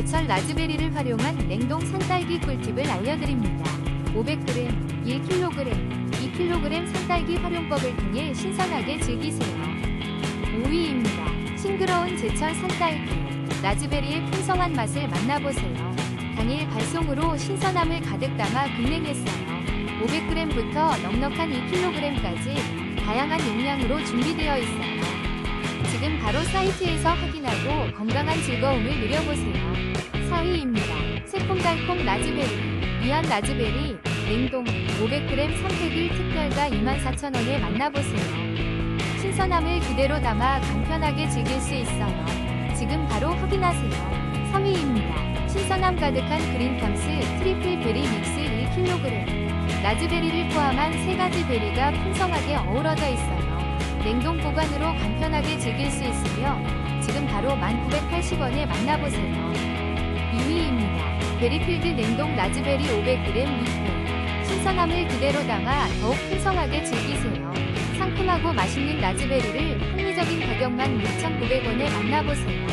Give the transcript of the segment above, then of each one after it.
제철 라즈베리를 활용한 냉동 산딸기 꿀팁을 알려드립니다. 500g, 1kg, 2kg 산딸기 활용법을 통해 신선하게 즐기세요. 5위입니다. 싱그러운 제철 산딸기, 라즈베리의 풍성한 맛을 만나보세요. 당일 발송으로 신선함을 가득 담아 급냉했어요. 500g부터 넉넉한 2kg까지 다양한 용량으로 준비되어 있어요. 바로 사이트에서 확인하고 건강한 즐거움을 누려보세요. 4위입니다. 새콤달콤 라즈베리. 위안 라즈베리 냉동 500g 300일 특별가 24,000원에 만나보세요. 신선함을 그대로 담아 간편하게 즐길 수 있어요. 지금 바로 확인하세요. 3위입니다. 신선함 가득한 그린탐스 트리플 베리 믹스 1kg. 라즈베리를 포함한 세 가지 베리가 풍성하게 어우러져 있어요. 냉동 보관으로 간편하게 즐길 수 있으며 지금 바로 1980원에 만나보세요. 2위입니다. 베리필드 냉동 라즈베리 500g 2회. 신선함을 그대로 담아 더욱 풍성하게 즐기세요. 상큼하고 맛있는 라즈베리를 합리적인 가격만 6,900원에 만나보세요.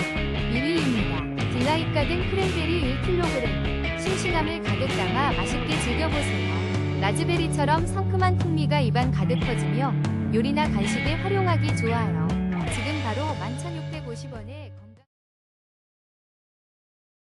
1위입니다. 딜라잇 가든 크랜베리 1kg. 싱싱함을 가득 담아 맛있게 즐겨보세요. 라즈베리처럼 상큼한 풍미가 입안 가득 퍼지며 요리나 간식에 활용하기 좋아요.